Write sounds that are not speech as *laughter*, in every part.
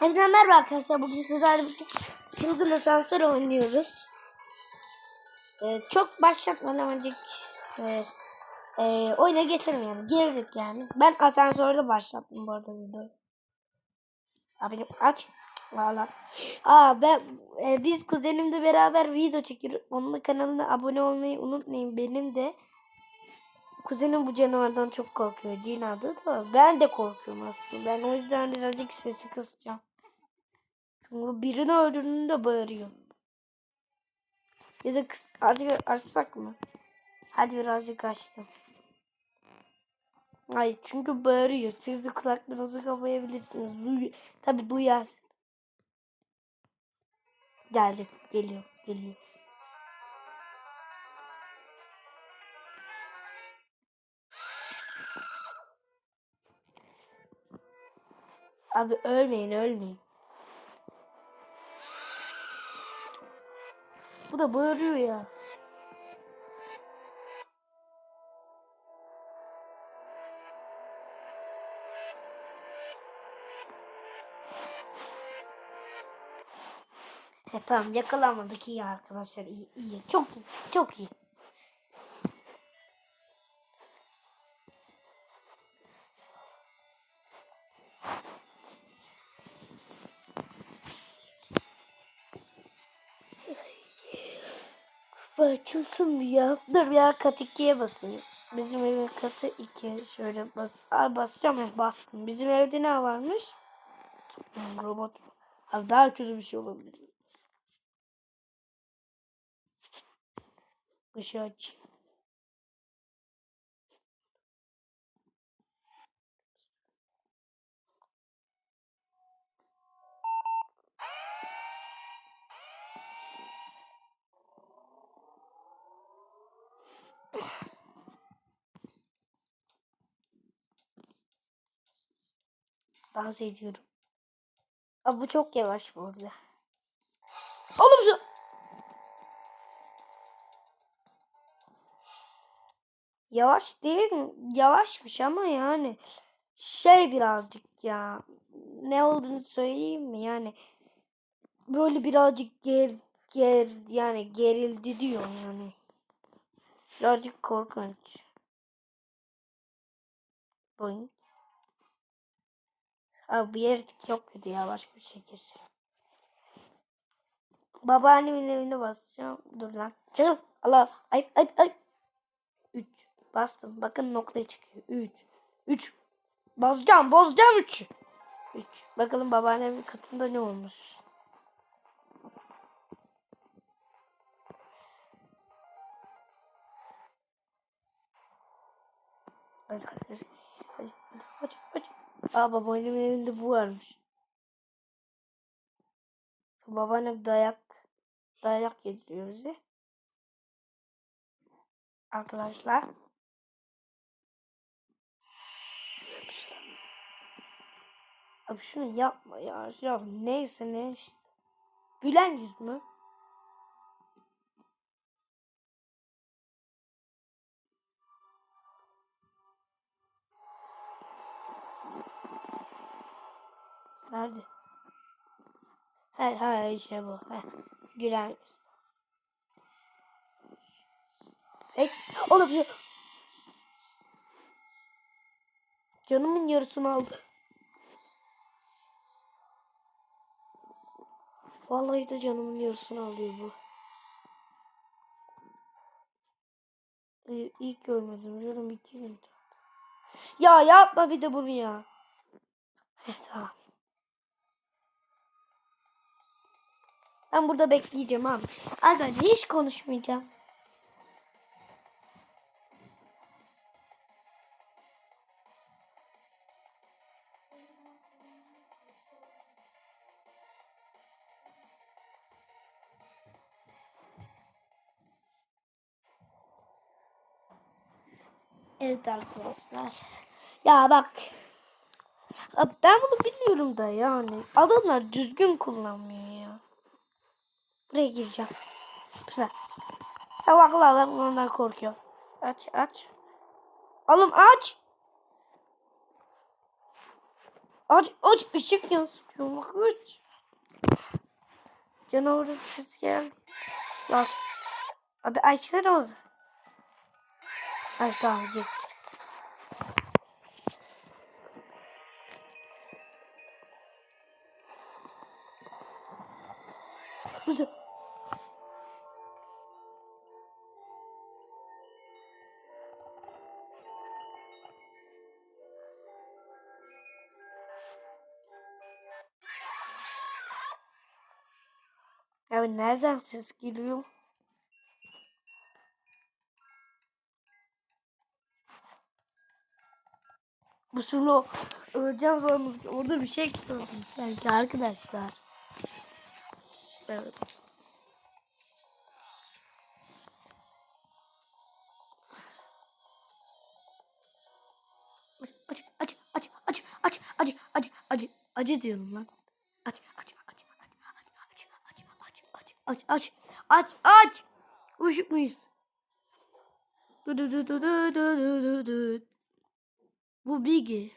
Hepinize merhaba arkadaşlar. Bugün sizlerle birlikte çılgın asansör oynuyoruz. Ee, çok başlatmadan önce e, e, oyuna geçelim yani. Girdik yani. Ben asansörde başlattım bu arada videoyu. Abi aç. Valla. Aa ben e, biz kuzenimle beraber video çekiyoruz. Onun kanalına abone olmayı unutmayın. Benim de kuzenim bu canavardan çok korkuyor. Cin adı da. Ben de korkuyorum aslında. Ben o yüzden birazcık sesi kısacağım. Birini öldürdüğünde bağırıyor. Ya da kıs artık açsak mı? Hadi birazcık açtım. Hayır çünkü bağırıyor. Siz de kulaklarınızı kapayabilirsiniz. Duy Tabi duyar. Gelecek. Geliyor. Geliyor. Abi ölmeyin ölmeyin. Bu da bağırıyor ya. He tamam yakalanmadık iyi arkadaşlar iyi iyi çok iyi çok iyi. Açılsın bir ya. Dur ya kat 2'ye basayım. Bizim evin katı 2. Şöyle bas. Aa, basacağım ya bastım. Bizim evde ne varmış? Hmm, robot. Abi daha kötü bir şey olabilir. Işığı aç. Dans ediyorum. Abi bu çok yavaş bu arada. Oğlum şu... Yavaş değil? Yavaşmış ama yani şey birazcık ya. Ne olduğunu söyleyeyim mi? Yani böyle birazcık ger ger yani gerildi diyor yani. Birazcık korkunç. Boing. Abi bu yer çok kötü ya başka bir şey girsin. Babaannemin evine basacağım. Dur lan. Canım. Allah. Ay ay ay. 3. Bastım. Bakın noktaya çıkıyor. 3. 3. Basacağım. Bozacağım 3. 3. Bakalım babaannemin katında ne olmuş. Hadi hadi hadi. Hadi hadi hadi. Aa babaannemin evinde bu varmış. Babaannem dayak dayak yediriyor bize. Arkadaşlar. Abi şunu yapma ya. Ya neyse ne işte. Gülen yüz mü? Nerede? He he işte bu. He. Gülen. Pek oğlum. Canımın yarısını aldı. Vallahi de canımın yarısını alıyor bu. Ee, İlk görmedim. Canım iki gün. Ya yapma bir de bunu ya. Evet tamam. Ben burada bekleyeceğim abi. Arkadaşlar hiç konuşmayacağım. Evet arkadaşlar. Ya bak. Ben bunu biliyorum da yani. Adamlar düzgün kullanmıyor. Buraya gireceğim. Güzel. Bak lan ben bundan korkuyorum. Aç aç. Oğlum aç. Aç aç ışık yansıtıyor bak aç. Canavarın sesi geldi. Aç. Abi açsana o zaman. Ay tamam git. Burada. Abi nereden ses geliyor? Bu sulu öleceğim sanırım. Orada bir şey gördüm sanki arkadaşlar. Evet. Aç aç aç aç aç aç aç aç acı diyorum lan. aç aç aç aç. Uyuşuk muyuz? Du du du du du du du du. Bu Biggie.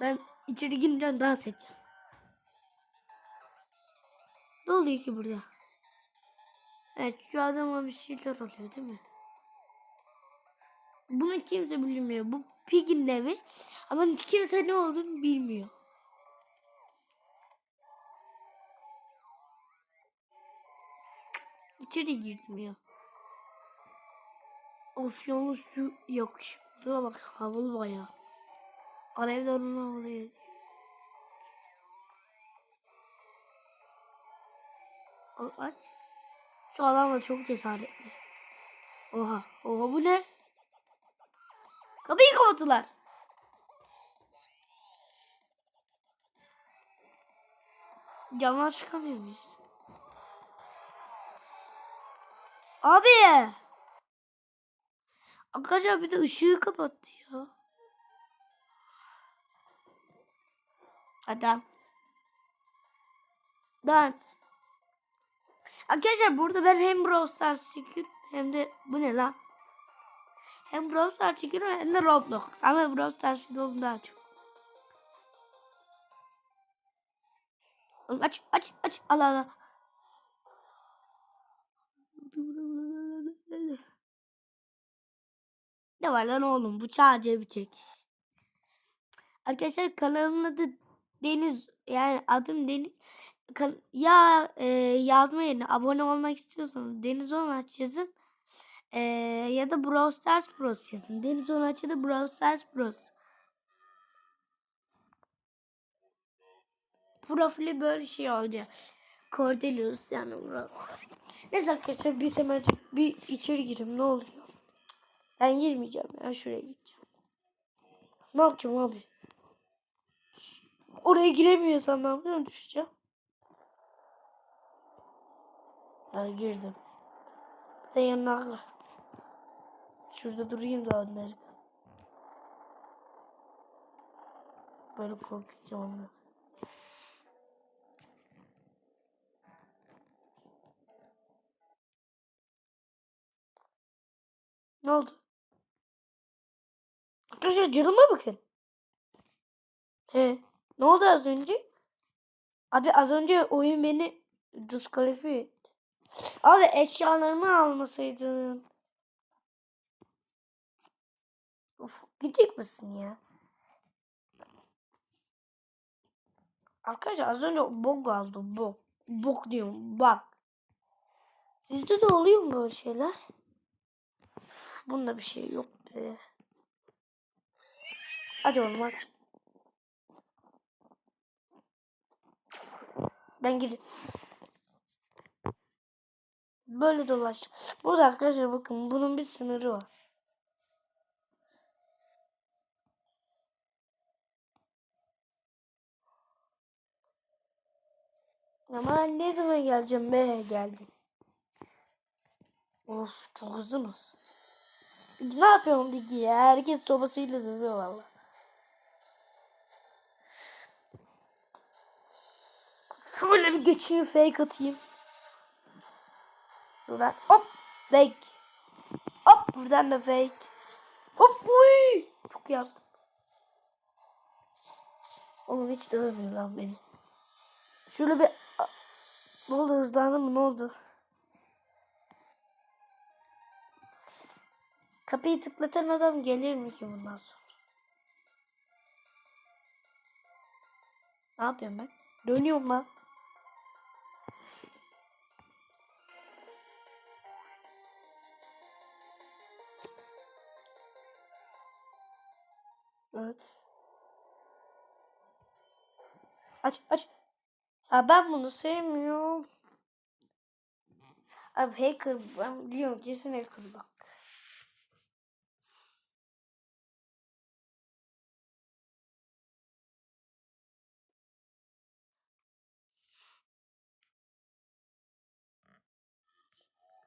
Ben içeri girince dans edeceğim. Ne oluyor ki burada? Evet şu adama bir şeyler oluyor değil mi? Bunu kimse bilmiyor. Bu Pig'in evi. Ama kimse ne olduğunu bilmiyor. İçeri girdim ya. Of yalnız şu yakışıklığa bak havalı baya. Alevlerini havlıyor. Al aç. Şu adam da çok cesaretli. Oha. Oha bu ne? Kapıyı kapattılar. Camdan çıkamıyor muyuz? Abi. Arkadaşlar bir de ışığı kapattı ya. Adam. Ben. Arkadaşlar burada ben hem Brawl Stars çekiyorum hem de bu ne lan? Hem Brawl Stars çekiyorum hem de Roblox. Ama Brawl Stars videomu daha çok. Aç aç aç al al al. Ne var lan oğlum bu sadece bir çekiş. Arkadaşlar kanalımın adı Deniz yani adım Deniz. Ya e, yazma yerine abone olmak istiyorsanız Deniz Onaç yazın. E, ya da Brawl Stars Bros yazın. Deniz Onaç ya da Brawl Stars Bros. Profili böyle şey olacak. Cordelius yani Brawl. Neyse arkadaşlar biz hemen bir içeri girelim ne oluyor? Ben girmeyeceğim ya şuraya gideceğim. Ne yapacağım abi? Oraya giremiyorsam ne yapacağım düşeceğim. Ya girdim. Bir de yanına Şurada durayım da onları. Böyle korkutacağım onları. Ne oldu? Arkadaşlar canıma bakın. He. Ne oldu az önce? Abi az önce oyun beni diskalifiye etti. Abi eşyalarımı almasaydın. Uf, gidecek misin ya? Arkadaşlar az önce bok aldı bok. Bok diyorum bak. Sizde de oluyor mu böyle şeyler? Uf, bunda bir şey yok be. Hadi oğlum hadi. Ben gidip böyle dolaş. Burada arkadaşlar bakın bunun bir sınırı var. Ama ne zaman geleceğim be geldim. Of çok uzunuz. Ne yapıyorsun Digi ya? Herkes sobasıyla dövüyor valla. Şöyle bir geçeyim fake atayım. Buradan hop fake. Hop buradan da fake. Hop uy. Çok yandım. Oğlum hiç dövmüyor lan beni. Şöyle bir... Ne oldu hızlandı mı ne oldu? Kapıyı tıklatan adam gelir mi ki bundan sonra? Ne yapıyorum ben? Dönüyorum lan. Evet. Aç aç. Ya ben bunu sevmiyorum. Abi hacker ben biliyorum kesin hacker bak.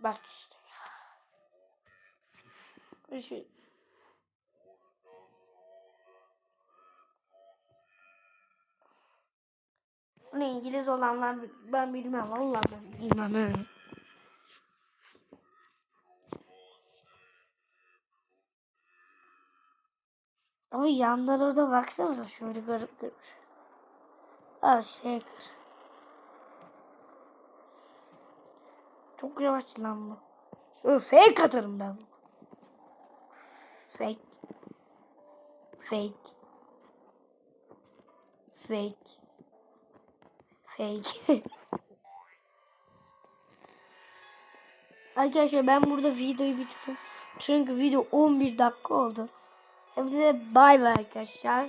Bak işte şey. Ne İngiliz olanlar ben bilmem vallahi ben bilmem öyle. Ama yanlara da baksanıza şöyle garip garip. Aa şey kır. Çok yavaş lan bu. Şöyle fake atarım ben. Fake. Fake. Fake. Fake. *laughs* Arkadaşlar ben burada videoyu bitiriyorum. Çünkü video 11 dakika oldu. De bay bay arkadaşlar.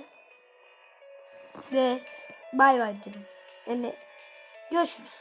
Ve bay bay diyorum. Yani görüşürüz.